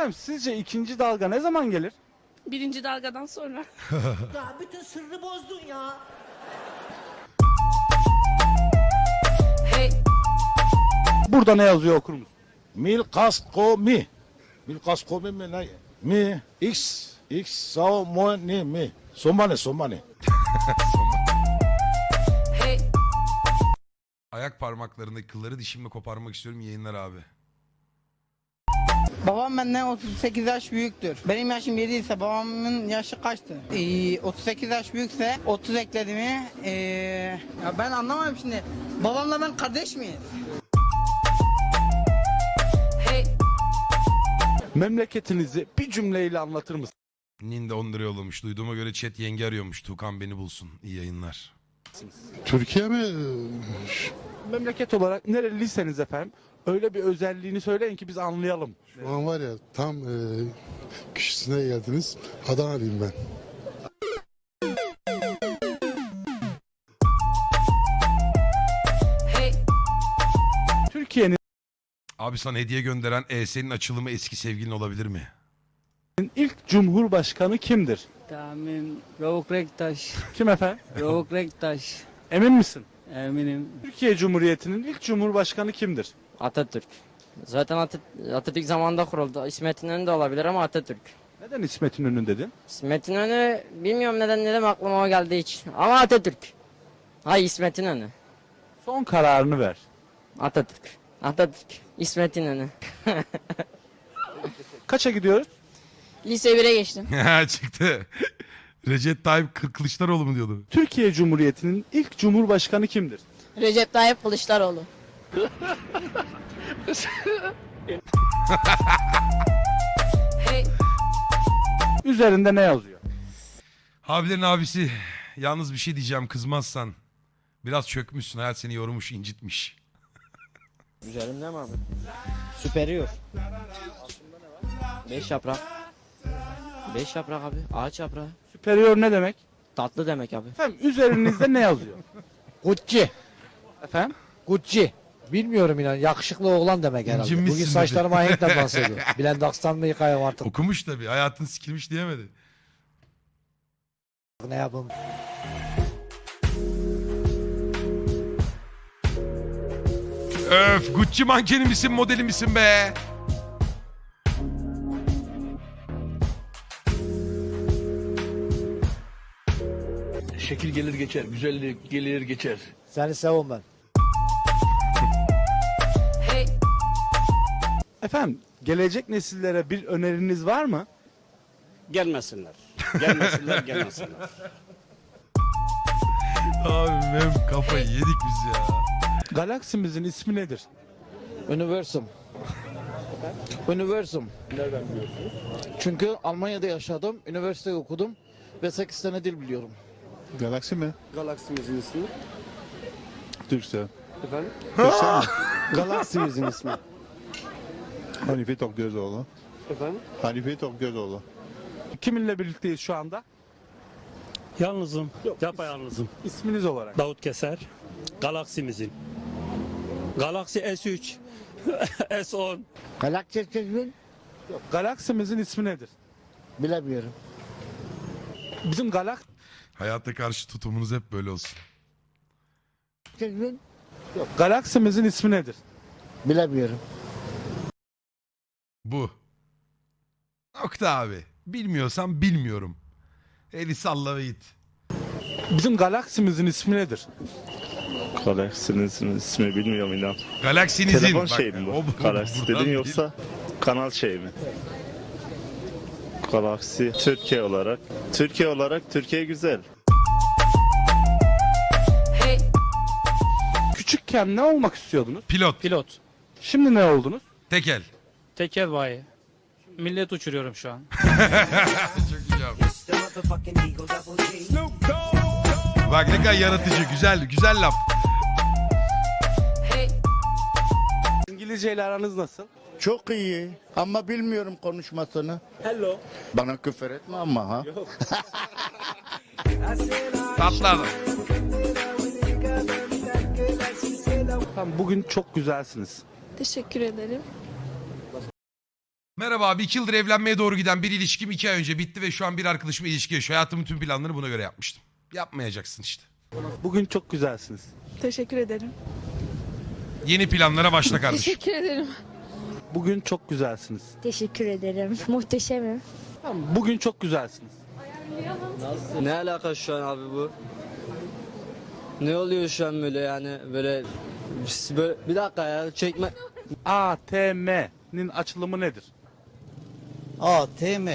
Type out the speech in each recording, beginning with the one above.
Efendim sizce ikinci dalga ne zaman gelir? Birinci dalgadan sonra. Ya bütün sırrı bozdun ya. Burada ne yazıyor okur musun? Mil kasko mi. Mil kasko mi mi ne? Mi x x sao mo ni mi. Somane somane. Ayak parmaklarındaki kılları dişimle koparmak istiyorum yayınlar abi. Babam benden 38 yaş büyüktür. Benim yaşım 7 ise babamın yaşı kaçtı? Ee, 38 yaş büyükse 30 ekledi mi? Ee, ya ben anlamadım şimdi. Babamla ben kardeş miyiz? Memleketinizi bir cümleyle anlatır mısın? Ninde 10 lira yollamış. Duyduğuma göre chat yenge arıyormuş. Tukan beni bulsun. İyi yayınlar. Türkiye mi? Memleket olarak nereliyseniz efendim öyle bir özelliğini söyleyin ki biz anlayalım. Şu an var ya tam e, kişisine geldiniz. Adanalıyım ben. Türkiye'nin Abi sana hediye gönderen ES'nin açılımı eski sevgilin olabilir mi? ilk cumhurbaşkanı kimdir? Tahmin Ravuk Rektaş. Kim efendim? Ravuk Rektaş. Emin misin? Eminim Türkiye Cumhuriyeti'nin ilk cumhurbaşkanı kimdir? Atatürk. Zaten Atat- Atatürk zamanında kuruldu. İsmet İnönü de olabilir ama Atatürk. Neden İsmet İnönü dedin? İsmet İnönü bilmiyorum neden dedim aklıma o geldi hiç. Ama Atatürk. Hay İsmet İnönü. Son kararını ver. Atatürk. Atatürk. İsmet İnönü. Kaça gidiyoruz? Lise 1'e geçtim. Çıktı. Recep Tayyip Kı- Kılıçdaroğlu mu diyordu? Türkiye Cumhuriyeti'nin ilk cumhurbaşkanı kimdir? Recep Tayyip Kılıçdaroğlu. Üzerinde ne yazıyor? Abilerin abisi. Yalnız bir şey diyeceğim kızmazsan. Biraz çökmüşsün. Hayat seni yormuş, incitmiş. Üzerimde mi abi? Süperiyor. Beş yaprak. Beş yaprak abi. Ağaç yaprağı. Superior ne demek? Tatlı demek abi. Efendim üzerinizde ne yazıyor? Gucci. Efendim? Gucci. Bilmiyorum inan. Yakışıklı oğlan demek herhalde. İncinmişsin Bugün dedi. saçlarıma ahenkle bahsediyor. Bilen Dakstan mı yıkayım artık Okumuş tabii. Hayatın sikilmiş diyemedi. ne yapayım. Öf Gucci mankeni misin modeli misin be? Şekil gelir geçer, güzellik gelir geçer. Seni sevim ben. Efendim gelecek nesillere bir öneriniz var mı? Gelmesinler. Gelmesinler, gelmesinler. Abi mem kafayı yedik biz ya. Galaksimizin ismi nedir? Universum. Universum. Nereden biliyorsunuz? Çünkü Almanya'da yaşadım, üniversite okudum ve 8 sene dil biliyorum. Galaksi mi? Galaksimizin ismi. Türkse. Efendim? Galaksimizin ismi. Hanife Tokgözoğlu. Efendim? Hanife Tokgözoğlu. Kiminle birlikteyiz şu anda? Yalnızım. Yapayalnızım. İsminiz olarak. Davut Keser. Galaksimizin. Galaxy S3. S10. Galaksimizin Galaksimizin ismi nedir? bilemiyorum. Bizim galak Hayata karşı tutumunuz hep böyle olsun. galaksimizin ismi nedir? Bilemiyorum. Bu. Nokta abi. Bilmiyorsan bilmiyorum. Eli salla ve git. Bizim galaksimizin ismi nedir? Galaksinizin ismi bilmiyorum inan. Galaksinizin. Telefon Bak, şey mi o- bu? bu- Galaksi buradan dedin değil. yoksa kanal şey mi? Galaksi Türkiye olarak. Türkiye olarak Türkiye güzel. Küçükken ne olmak istiyordunuz? Pilot. Pilot. Şimdi ne oldunuz? Tekel. Tekel bayi. Millet uçuruyorum şu an. Çok iyi abi. Bak ne kadar yaratıcı. Güzel. Güzel laf. İngilizce ile aranız nasıl? Çok iyi ama bilmiyorum konuşmasını. Hello. Bana küfür etme ama ha. Tatlı adam. Efendim bugün çok güzelsiniz. Teşekkür ederim. Merhaba abi 2 yıldır evlenmeye doğru giden bir ilişkim 2 ay önce bitti ve şu an bir arkadaşımla ilişki yaşıyor. Hayatımın tüm planlarını buna göre yapmıştım. Yapmayacaksın işte. Bugün çok güzelsiniz. Teşekkür ederim. Yeni planlara başla kardeşim. ederim. Bugün çok güzelsiniz. Teşekkür ederim. Muhteşemim. Bugün çok güzelsiniz. Ne alaka şu an abi bu? Ne oluyor şu an böyle yani böyle, böyle bir dakika ya çekme. ATM'nin açılımı nedir? ATM.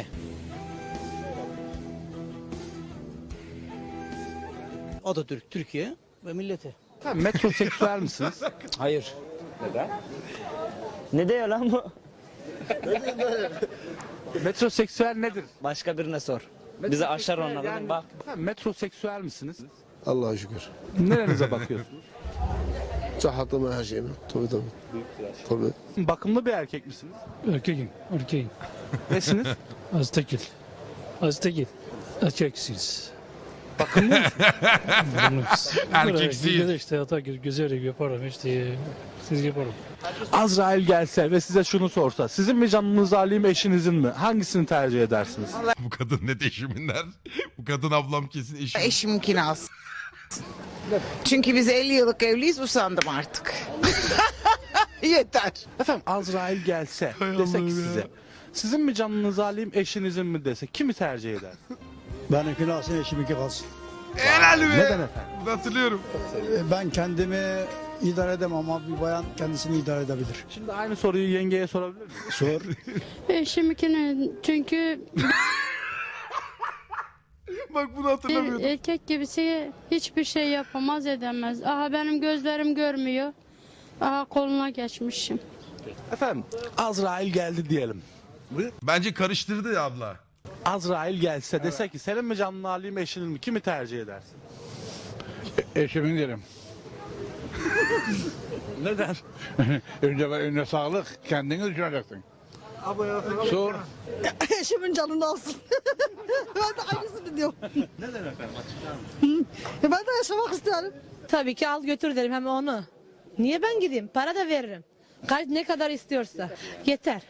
Atatürk Türkiye ve milleti. Efendim metroseksüel misiniz? Hayır. Ne diyor lan bu? Metroseksüel nedir? Başka birine sor. Bizi aşar onlar Yani- bak. Efendim, metroseksüel misiniz? Allah'a şükür. Nerenize bakıyorsunuz? Sıhhatime her şeyime. Tabii tabii. Tabii. Bakımlı bir erkek misiniz? Erkeğim, erkeğim. Nesiniz? Az tekil. Az tekil. Erkeksiz. Bakımlı mısınız? Erkeksiz. işte hata güzel yaparım işte. Siz yaparım. Azrail gelse ve size şunu sorsa, sizin mi canınız alayım eşinizin mi? Hangisini tercih edersiniz? Bu kadın ne eşimin der. Bu kadın ablam kesin eşim. Eşimkini alsın. Çünkü biz 50 yıllık evliyiz usandım artık. Yeter. Efendim Azrail gelse dese ki size, sizin mi canınız alayım eşinizin mi dese kimi tercih eder? Benimkini alsın eşiminki kalsın. Helal be. Neden efendim? Hatırlıyorum. Ben kendimi idare edemem ama bir bayan kendisini idare edebilir. Şimdi aynı soruyu yengeye sorabilir miyim? Sor. Eşimkini çünkü Bak bunu hatırlamıyordum. erkek gibisi hiçbir şey yapamaz edemez. Aha benim gözlerim görmüyor. Aha koluna geçmişim. Efendim Azrail geldi diyelim. Bence karıştırdı ya abla. Azrail gelse dese ki senin mi canını alayım eşinin mi? Kimi tercih edersin? Eşimin derim. Neden? önce önce sağlık. Kendini düşüneceksin. Sor. Eşimin canını alsın. ben de aynısını diyorum. Neden efendim? Ben de yaşamak istiyorum. Tabii ki al götür derim hem onu. Niye ben gideyim? Para da veririm. Kaç ne kadar istiyorsa. Yeter.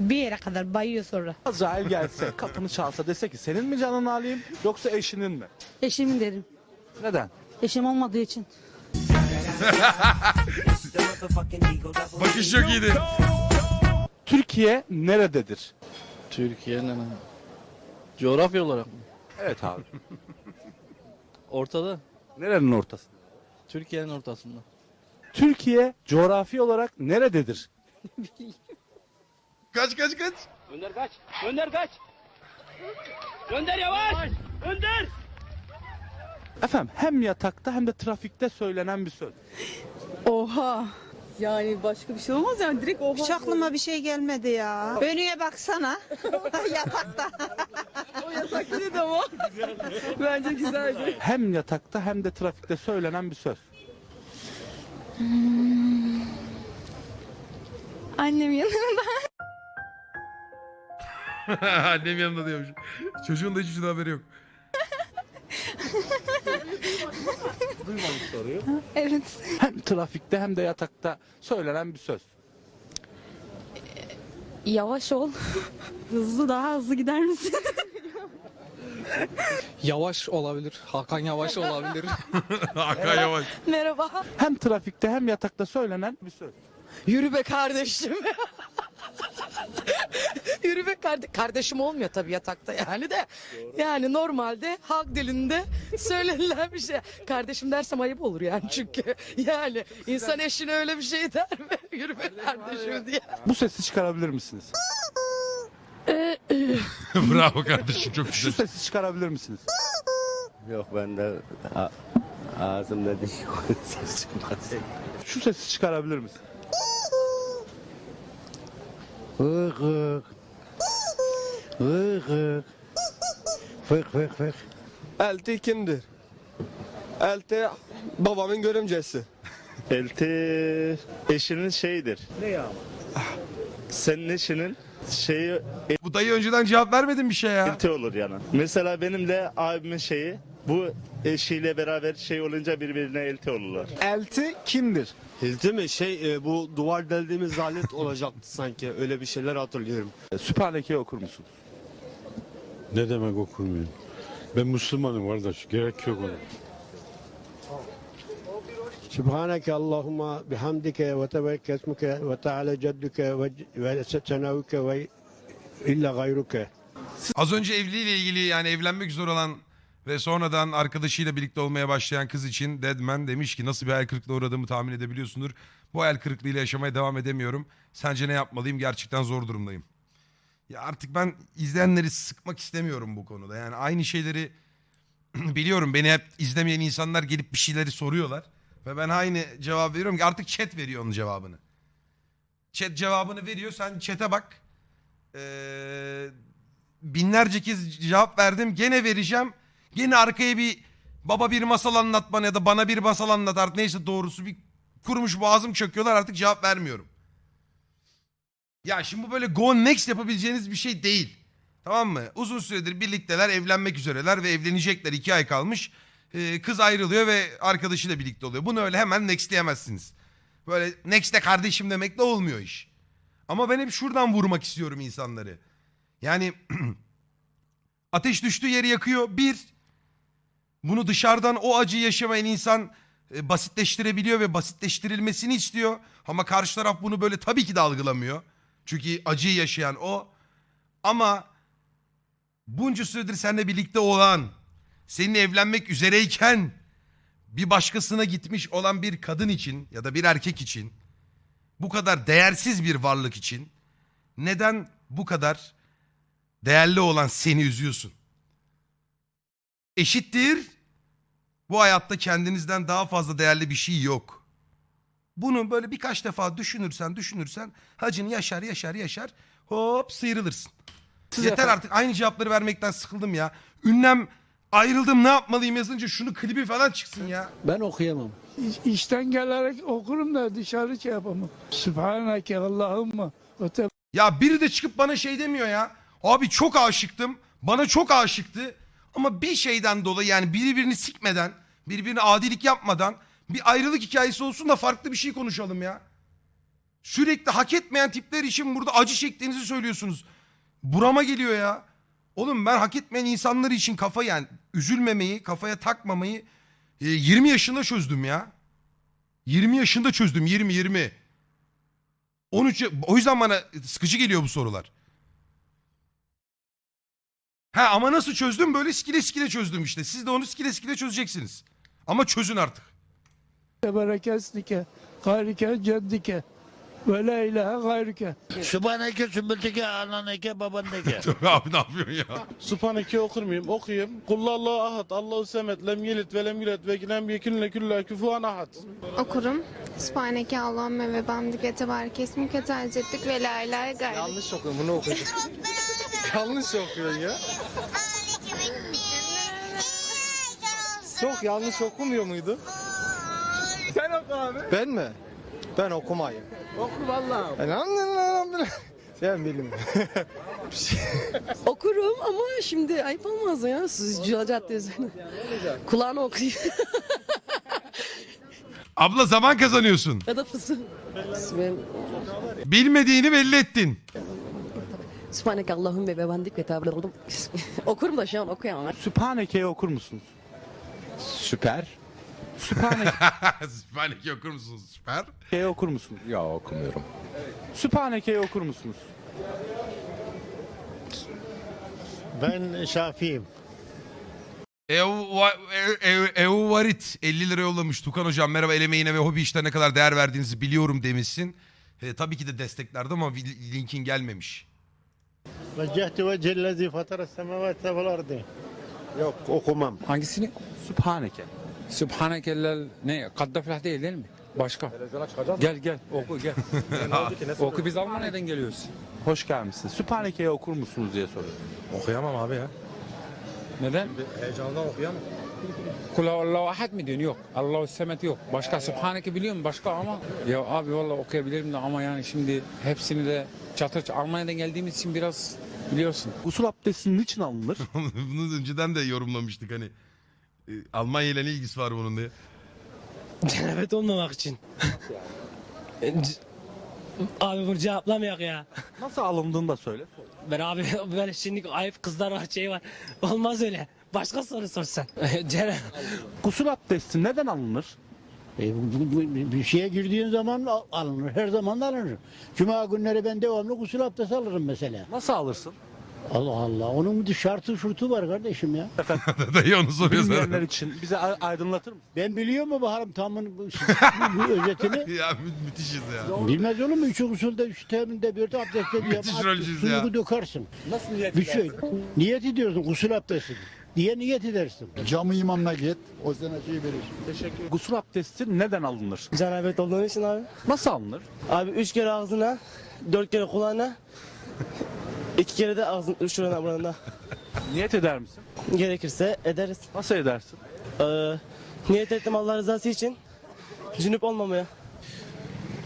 Bir yere kadar bayıyor sonra. Azrail gelse kapını çalsa dese ki senin mi canını alayım yoksa eşinin mi? Eşimin derim. Neden? Eşim olmadığı için. Bakış çok iyiydi. Türkiye nerededir? Türkiye'nin coğrafya olarak mı? Evet abi. Ortada. Nerenin ortası? Türkiye'nin ortasında. Türkiye coğrafi olarak nerededir? Kaç kaç kaç. Önder kaç. Önder kaç. Önder yavaş. Önder. Efendim hem yatakta hem de trafikte söylenen bir söz. Oha. Yani başka bir şey olmaz yani direkt oha. Hiç aklıma bir şey gelmedi ya. Önüne baksana. Yatakta. O yasak dedi ama. Bence güzeldi. Hem yatakta hem de trafikte söylenen bir söz. Annem yanında. Annem yanında diyormuş. Çocuğun da hiçbir şeyden haberi yok. Evet. Hem trafikte hem de yatakta söylenen bir söz. Yavaş ol. Hızlı daha hızlı gider misin? Yavaş olabilir. Hakan Yavaş olabilir. Hakan Yavaş. Merhaba. Hem trafikte hem yatakta söylenen bir söz. Yürü be kardeşim. Yürü be kardeşim. Kardeşim olmuyor tabii yatakta yani de. Yani normalde halk dilinde söylenilen bir şey. Kardeşim dersem ayıp olur yani çünkü. Yani insan eşine öyle bir şey der mi? Yürü be kardeşim diye. Bu sesi çıkarabilir misiniz? Bravo kardeşim çok Şu güzel. sesi çıkarabilir misiniz? Yok ben de ağzımda diş Şu sesi çıkarabilir misin? Hık hık. Hık hık. Fık fık fık. Elti kimdir? Elti babamın görümcesi. Elti eşinin şeyidir. Ne ya? Senin eşinin şeyi Bu dayı önceden cevap vermedin bir şey ya. elti olur yani. Mesela benim de abimin şeyi Bu eşiyle beraber şey olunca birbirine elti olurlar. Elti kimdir? Hilti mi? Şey e, bu duvar deldiğimiz alet olacaktı sanki. Öyle bir şeyler hatırlıyorum. Sübhaneke'yi okur musunuz? Ne demek okumuyorum? Ben Müslümanım kardeş. Gerek yok ona. Subhaneke Allahumma bihamdike ve tebekke esmuke ve teala cedduke ve, ve senavuke ve illa gayruke. Az önce evliliğiyle ilgili yani evlenmek üzere olan ve sonradan arkadaşıyla birlikte olmaya başlayan kız için Deadman demiş ki nasıl bir hayal kırıklığına uğradığımı tahmin edebiliyorsundur. Bu hayal kırıklığıyla yaşamaya devam edemiyorum. Sence ne yapmalıyım? Gerçekten zor durumdayım. Ya artık ben izleyenleri sıkmak istemiyorum bu konuda. Yani aynı şeyleri biliyorum. Beni hep izlemeyen insanlar gelip bir şeyleri soruyorlar. Ve ben aynı cevap veriyorum ki artık chat veriyor onun cevabını. Chat cevabını veriyor. Sen chat'e bak. Ee, binlerce kez cevap verdim. Gene vereceğim. Gene arkaya bir baba bir masal anlat bana ya da bana bir masal anlat artık neyse doğrusu bir kurumuş boğazım çöküyorlar artık cevap vermiyorum. Ya şimdi bu böyle go next yapabileceğiniz bir şey değil. Tamam mı? Uzun süredir birlikteler, evlenmek üzereler ve evlenecekler. iki ay kalmış. Ee, kız ayrılıyor ve arkadaşıyla birlikte oluyor. Bunu öyle hemen nextleyemezsiniz. Böyle next'e kardeşim demekle olmuyor iş. Ama ben hep şuradan vurmak istiyorum insanları. Yani ateş düştüğü yeri yakıyor. Bir, bunu dışarıdan o acıyı yaşamayan insan e, basitleştirebiliyor ve basitleştirilmesini istiyor. Ama karşı taraf bunu böyle tabii ki de algılamıyor. Çünkü acıyı yaşayan o. Ama bunca süredir seninle birlikte olan, seninle evlenmek üzereyken bir başkasına gitmiş olan bir kadın için ya da bir erkek için bu kadar değersiz bir varlık için neden bu kadar değerli olan seni üzüyorsun? Eşittir. Bu hayatta kendinizden daha fazla değerli bir şey yok. Bunu böyle birkaç defa düşünürsen düşünürsen hacını yaşar yaşar yaşar hop sıyrılırsın. Siz Yeter efendim- artık aynı cevapları vermekten sıkıldım ya. Ünlem ayrıldım ne yapmalıyım yazınca şunu klibi falan çıksın ya. Ben okuyamam. İşten gelerek okurum da dışarı şey yapamam. Sübhaneke Allahümme ve te Ya biri de çıkıp bana şey demiyor ya. Abi çok aşıktım. Bana çok aşıktı. Ama bir şeyden dolayı yani birbirini sikmeden, birbirine adilik yapmadan bir ayrılık hikayesi olsun da farklı bir şey konuşalım ya. Sürekli hak etmeyen tipler için burada acı çektiğinizi söylüyorsunuz. Burama geliyor ya. Oğlum ben hak etmeyen insanlar için kafa yani üzülmemeyi, kafaya takmamayı e, 20 yaşında çözdüm ya. 20 yaşında çözdüm 20 20. 13 ya- o yüzden bana sıkıcı geliyor bu sorular. Ha ama nasıl çözdüm? Böyle skile skile çözdüm işte. Siz de onu skile skile çözeceksiniz. Ama çözün artık. berekesnike gayrike ceddike ve la ilahe gayrike. Sübhaneke, sümbülteke, ananeke, babandeke. Abi ne yapıyorsun ya? Sübhaneke'yi okur muyum? Okuyayım. Kullallahu ahad, Allahu semet, lem yelit ve lem yulet ve lem yekun lekülle küfuan ahad. Okurum. Sübhaneke Allahümme ve bamdike tebarek esmike tercettik ve la ilahe gayrı. Yanlış okuyorum bunu okudum. Yanlış okuyorsun ya. Çok yanlış okumuyor muydu? Sen oku abi. Ben mi? Ben okumayayım. Oku vallahi. Sen bilin. Okurum ama şimdi ayıp olmaz ya. Siz cadde üzerine. Kulağını okuyayım. Abla zaman kazanıyorsun. ya da fısın. Bilmediğini belli ettin. Sübhaneke Allahümme ve bendik ve tebarek Okurum da şu an okuyamam. Sübhaneke'yi okur musunuz? Süper. Sübhaneke'yi Sübhaneke okur musunuz? Süper. okur musunuz? Ya okumuyorum. Sübhaneke'yi okur musunuz? Ben Şafi'yim. Euvarit 50 lira yollamış. Tukan hocam merhaba el emeğine ve hobi işlerine kadar değer verdiğinizi biliyorum demişsin. E, tabii ki de desteklerdi ama linkin gelmemiş. Vecehtu vecellezi fatara semavate vel ardı. Yok okumam. Hangisini? Sübhaneke. Sübhanekeller ne? Kaddaflah değil değil mi? Başka. Gel gel oku gel. oku biz Almanya'dan geliyoruz. Hoş gelmişsiniz. Sübhaneke'yi okur musunuz diye soruyorum. Okuyamam abi ya. Neden? Heyecandan okuyamam. Kula Allahu ahad mi diyorsun? Yok. Allahu semet yok. Başka Sübhaneke biliyor musun? Başka ama. Ya abi valla okuyabilirim de ama yani şimdi hepsini de çatır çatır- Almanya'dan geldiğimiz için biraz biliyorsun. Usul abdesti niçin alınır? Bunu önceden de yorumlamıştık hani. e, Almanya ile ne ilgisi var bunun diye. Cenabet olmamak için. abi bunu cevaplamayak ya. Nasıl alındığını da söyle. Ben abi böyle şimdi ayıp kızlar var şey var. Olmaz öyle. Başka soru sorsan. Cenab Gusül abdesti neden alınır? E, bu- bu- bu- bir şeye girdiğin zaman al- alınır. Her zaman alınır. Cuma günleri ben devamlı gusül abdesti alırım mesela. Nasıl alırsın? Allah Allah. Onun bir şartı şurtu var kardeşim ya. Dayı onu soruyor Bilmeyenler sana. için bize a- aydınlatır mısın? Ben biliyor mu Baharım tamın bu, bu özetini? ya mü- müthişiz ya. Bilmez olur mu? Üç usulde, üç teminde, bir de abdestte diye. Müthiş rolcüyüz ya. Suyu dökersin. Nasıl niyet Bir şey. Niyet ediyorsun gusül abdesti diye niyet edersin. Cami imamına git. O sana şey verir. Teşekkür Gusül abdesti neden alınır? Cenabet olduğun için abi. Nasıl alınır? Abi üç kere ağzına, dört kere kulağına, iki kere de ağzın şurana burana. Niyet eder misin? Gerekirse ederiz. Nasıl edersin? Ee, niyet ettim Allah rızası için. Cünüp olmamaya.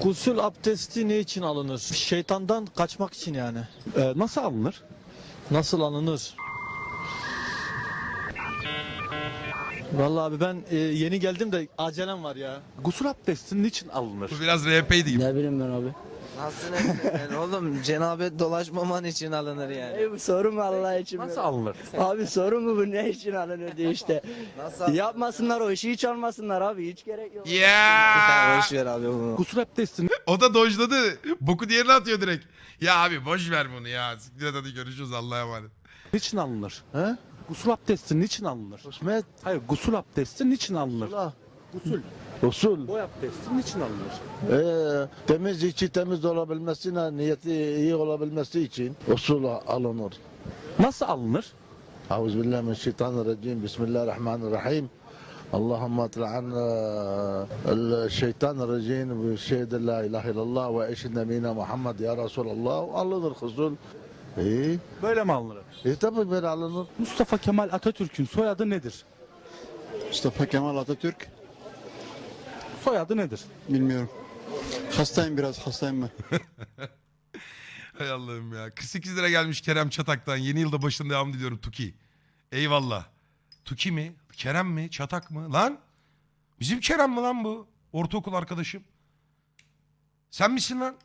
Gusül abdesti ne için alınır? Şeytandan kaçmak için yani. Ee, nasıl alınır? Nasıl alınır? Vallahi abi ben e, yeni geldim de acelem var ya. Gusül abdesti niçin alınır? Bu biraz RP'ydi gibi. Ne bileyim ben abi. Nasıl yani oğlum cenabet dolaşmaman için alınır yani. bu soru mu Allah için? Nasıl alınır? Abi sorun mu bu ne için alınır diye işte. Nasıl? Yapmasınlar o işi hiç almasınlar abi hiç gerek yok. Ya. Boş ver abi bunu. Gusül abdesti O da dojladı. Boku diğerine atıyor direkt. Ya abi boş ver bunu ya. Siktir hadi görüşürüz Allah'a emanet. niçin alınır? He? Gusül abdesti niçin alınır? İsmet. Hayır gusül abdesti niçin alınır? Ulan. Gusül. Usul. Boy abdesti niçin alınır? Ee, temiz içi temiz olabilmesine, niyeti iyi olabilmesi için usul alınır. Nasıl alınır? Euzubillahimineşşeytanirracim. Bismillahirrahmanirrahim. اللهم اطلع عنا الشيطان الرجيم بشهد لا اله الا الله واشهد نبينا محمد يا رسول الله alınır husul. İyi. Böyle mi alınır? E tabi böyle alınır. Mustafa Kemal Atatürk'ün soyadı nedir? Mustafa Kemal Atatürk. Soyadı nedir? Bilmiyorum. Hastayım biraz hastayım ben. Hay Allah'ım ya. 48 lira gelmiş Kerem Çatak'tan. Yeni yılda başında devam diliyorum Tuki. Eyvallah. Tuki mi? Kerem mi? Çatak mı? Lan? Bizim Kerem mi lan bu? Ortaokul arkadaşım. Sen misin lan?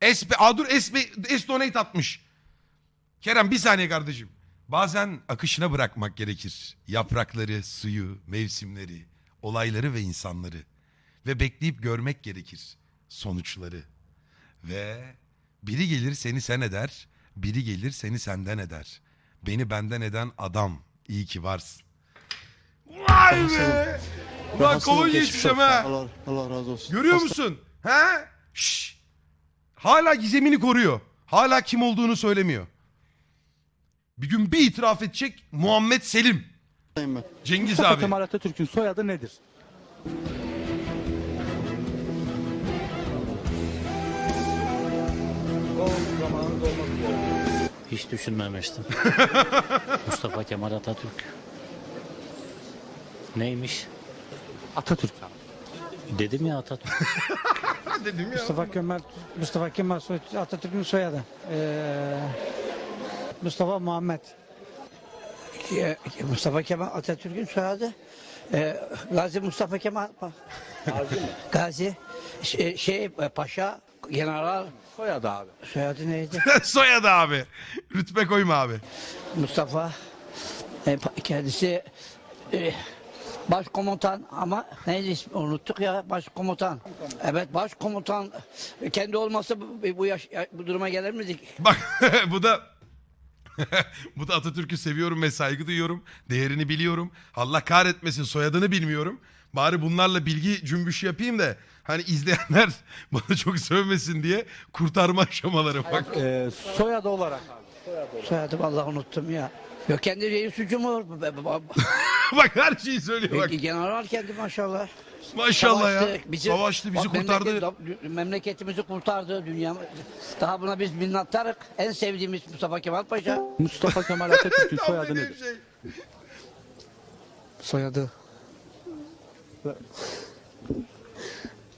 Esbe, aa dur Esbe, Esdonate atmış. Kerem bir saniye kardeşim. Bazen akışına bırakmak gerekir. Yaprakları, suyu, mevsimleri, olayları ve insanları. Ve bekleyip görmek gerekir sonuçları. Ve biri gelir seni sen eder, biri gelir seni senden eder. Beni benden eden adam. İyi ki varsın. Vay be! Ulan Rahatsızlık kolonya geçmiş içeceğim olsun. ha. Allah, Allah razı olsun. Görüyor musun? He? Şşş. Hala gizemini koruyor. Hala kim olduğunu söylemiyor. Bir gün bir itiraf edecek Muhammed Selim. Hastayım ben. Cengiz Mustafa abi. Kemal Atatürk'ün soyadı nedir? Hiç düşünmemiştim. Mustafa Kemal Atatürk. Neymiş? Atatürk abi. Dedim ya Atatürk. Dedim ya. Mustafa Kemal Mustafa Kemal soy- Atatürk'ün soyadı. Ee, Mustafa Muhammed. Mustafa Kemal Atatürk'ün soyadı. Ee, Gazi Mustafa Kemal Gazi şey, şey Paşa General Soyadı abi. soyadı neydi? Soyadı abi. Rütbe koyma abi. Mustafa e, kendisi e, başkomutan ama neydi ismi unuttuk ya başkomutan. Evet başkomutan kendi olmasa bu, bu, yaş, bu duruma gelir miydik? Bak bu da bu da Atatürk'ü seviyorum ve saygı duyuyorum. Değerini biliyorum. Allah kahretmesin soyadını bilmiyorum. Bari bunlarla bilgi cümbüşü yapayım da hani izleyenler bana çok sövmesin diye kurtarma aşamaları bak. Ee, soyadı olarak abi. Soyadı vallahi unuttum ya. Yok kendi reis cumhur. bak her şeyi söylüyor bak. General kendi maşallah. Maşallah ya. Savaştı, bizi- Savaştı bizi Bak, kurtardı. memleket- memleketimizi kurtardı dünya. Daha buna biz minnettarık. En sevdiğimiz Mustafa Kemal Paşa. Mustafa Kemal Atatürk'ün soyadı nedir? şey. Soyadı.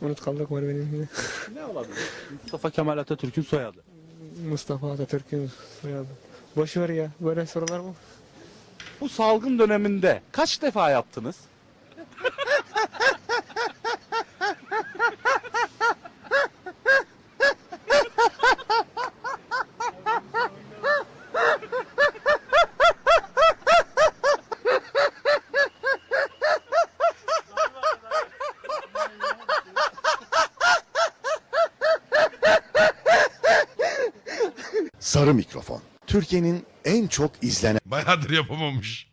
Unut kaldık var benim. Ne olabilir? Mustafa Kemal Atatürk'ün soyadı. Mustafa Atatürk'ün soyadı. Boş ver ya. Böyle sorular mı? Bu salgın döneminde kaç defa yaptınız? Sarı mikrofon. Türkiye'nin en çok izlenen Bayağıdır yapamamış.